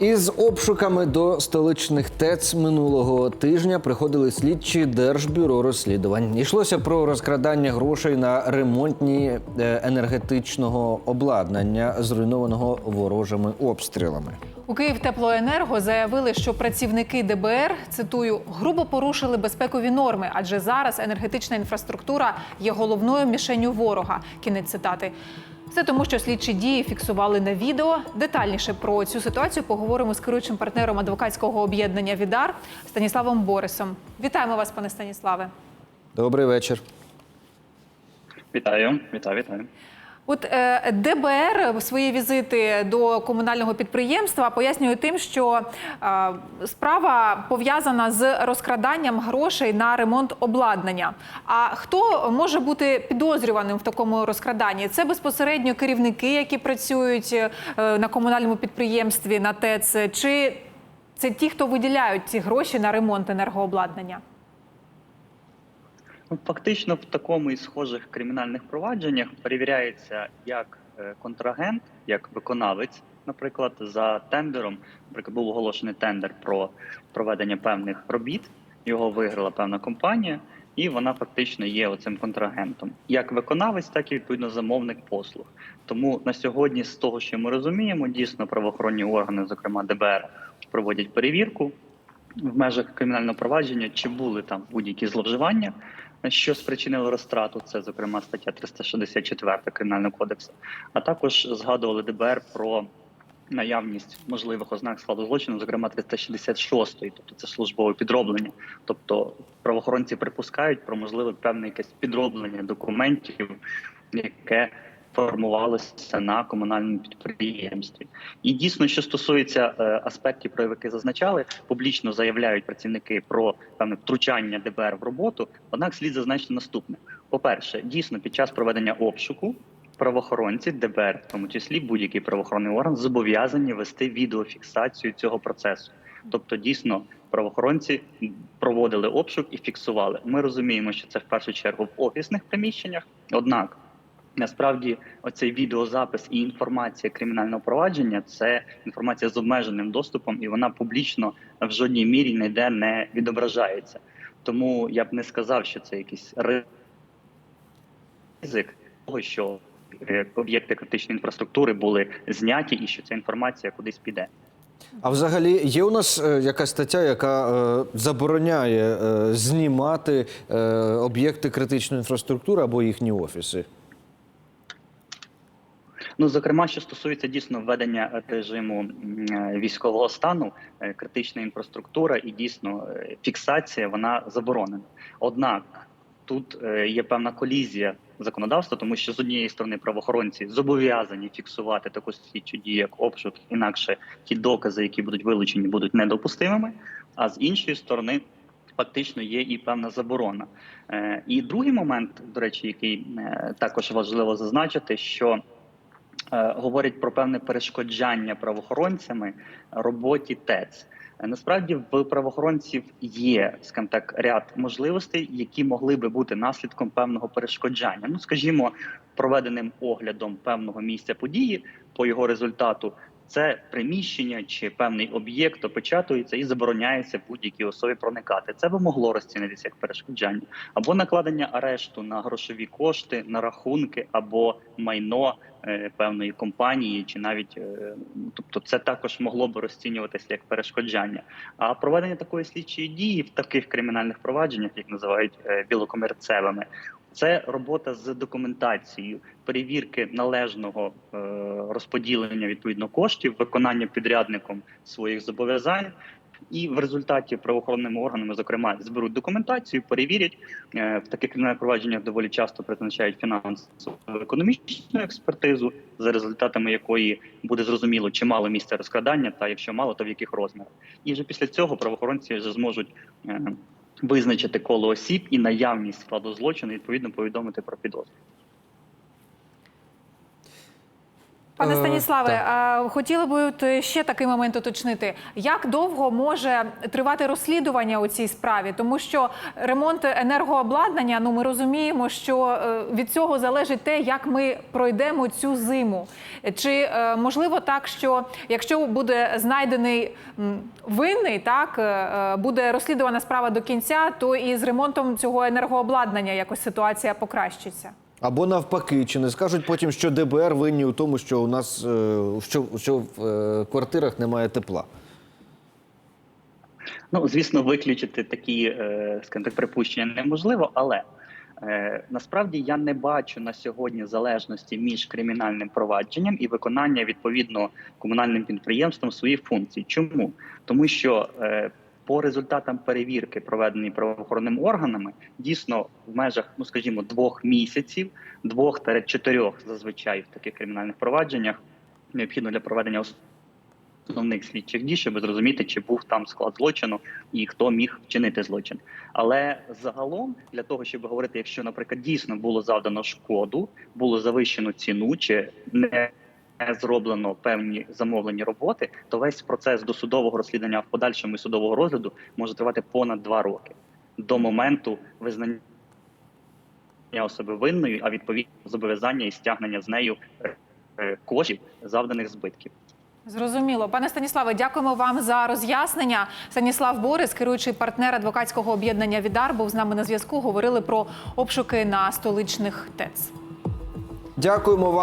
Із обшуками до столичних ТЕЦ минулого тижня приходили слідчі Держбюро розслідувань. Йшлося про розкрадання грошей на ремонтні е, енергетичного обладнання, зруйнованого ворожими обстрілами. У Київтеплоенерго заявили, що працівники ДБР цитую грубо порушили безпекові норми, адже зараз енергетична інфраструктура є головною мішенню ворога. Кінець цитати. Все тому, що слідчі дії фіксували на відео. Детальніше про цю ситуацію поговоримо з керуючим партнером адвокатського об'єднання Відар Станіславом Борисом. Вітаємо вас, пане Станіславе. Добрий вечір. Вітаю, вітаю, вітаю. От е, ДБР свої візити до комунального підприємства пояснює тим, що е, справа пов'язана з розкраданням грошей на ремонт обладнання. А хто може бути підозрюваним в такому розкраданні? Це безпосередньо керівники, які працюють е, на комунальному підприємстві на ТЕЦ, чи це ті, хто виділяють ці гроші на ремонт енергообладнання? Ну, фактично, в такому і схожих кримінальних провадженнях перевіряється як е, контрагент, як виконавець, наприклад, за тендером. Наприклад, був оголошений тендер про проведення певних робіт. Його виграла певна компанія, і вона фактично є оцим контрагентом, як виконавець, так і відповідно замовник послуг. Тому на сьогодні, з того, що ми розуміємо, дійсно правоохоронні органи, зокрема ДБР, проводять перевірку в межах кримінального провадження, чи були там будь-які зловживання, що спричинило розтрату. Це, зокрема, стаття 364 кримінального кодексу. А також згадували ДБР про наявність можливих ознак складу злочину, зокрема 366, тобто це службове підроблення. Тобто правоохоронці припускають про можливе певне якесь підроблення документів, яке формувалося на комунальному підприємстві. І дійсно, що стосується е, аспектів, про які зазначали, публічно заявляють працівники про певне втручання ДБР в роботу. Однак слід зазначити наступне: по-перше, дійсно, під час проведення обшуку правоохоронці ДБР, в тому числі будь-який правоохоронний орган, зобов'язані вести відеофіксацію цього процесу. Тобто, дійсно, правоохоронці проводили обшук і фіксували. Ми розуміємо, що це в першу чергу в офісних приміщеннях. Однак насправді оцей відеозапис і інформація кримінального провадження це інформація з обмеженим доступом, і вона публічно в жодній мірі ніде не відображається. Тому я б не сказав, що це якийсь ризик того, що е, об'єкти критичної інфраструктури були зняті, і що ця інформація кудись піде. А взагалі є у нас е, якась стаття, яка е, забороняє знімати об'єкти критичної інфраструктури або їхні офіси? Ну, зокрема, що стосується дійсно введення режиму е, військового стану, е, критична інфраструктура і дійсно е, фіксація вона заборонена. Однак тут е, є певна колізія законодавства, тому що з однієї сторони правоохоронці зобов'язані фіксувати таку слідчу дію, як обшук, інакше ті докази, які будуть вилучені, будуть недопустимими. А з іншої сторони. Фактично є і певна заборона. Е, І другий момент, до речі, який е, також важливо зазначити, що е, говорять про певне перешкоджання правоохоронцями роботі ТЕЦ. Е, Насправді в правоохоронців є, скажімо так, ряд можливостей, які могли би бути наслідком певного перешкоджання. Ну, скажімо, проведеним оглядом певного місця події по його результату. Це приміщення чи певний об'єкт опечатується і забороняється будь-якій особі проникати. Це би могло розцінитися як перешкоджання або накладення арешту на грошові кошти, на рахунки або майно е, певної компанії, чи навіть е, тобто, це також могло би розцінюватися як перешкоджання. А проведення такої слідчої дії в таких кримінальних провадженнях, як називають е, білокомерцевими, це робота з документацією, перевірки належного е, розподілення відповідно коштів, виконання підрядником своїх зобов'язань. І в результаті правоохоронними органами, зокрема, зберуть документацію, перевірять Е, в таких кримінальних провадженнях. Доволі часто призначають фінансово-економічну експертизу, за результатами якої буде зрозуміло, чи мало місця розкрадання, та якщо мало, то в яких розмірах. І вже після цього правоохоронці вже зможуть е, визначити коло осіб і наявність складу злочину, і, відповідно повідомити про підозру. Пане Е, Станіславе, так. а, хотіли би от ще такий момент уточнити. Як довго може тривати розслідування у цій справі? Тому що ремонт енергообладнання, ну ми розуміємо, що е, від цього залежить те, як ми пройдемо цю зиму. Чи е, можливо так, що якщо буде знайдений винний, так е, е, буде розслідувана справа до кінця, то і з ремонтом цього енергообладнання якось ситуація покращиться? Або навпаки, чи не скажуть потім, що ДБР винні у тому, що у нас е, що, що в е, квартирах немає тепла. Ну, звісно, виключити такі, е, скажімо припущення неможливо, але насправді я не бачу на сьогодні залежності між кримінальним провадженням і виконання відповідно комунальним підприємством своїх функцій. Чому? Тому що по результатам перевірки, проведені правоохоронними органами, дійсно в межах, ну скажімо, двох місяців, двох та чотирьох зазвичай в таких кримінальних провадженнях необхідно для проведення основних слідчих дій, щоб зрозуміти, чи був там склад злочину і хто міг вчинити злочин. Але загалом, для того, щоб говорити, якщо, наприклад, дійсно було завдано шкоду, було завищено ціну, чи не зроблено певні замовлені роботи, то весь процес досудового розслідування в подальшому і судового розгляду може тривати понад два роки до моменту визнання особи винною, а відповідно зобов'язання і стягнення з нею е, коштів завданих збитків. Зрозуміло, пане Станіславе, дякуємо вам за роз'яснення. Станіслав Борис, керуючий партнер адвокатського об'єднання Відар, був з нами на зв'язку. Говорили про обшуки на столичних ТЕЦ. Дякуємо вам.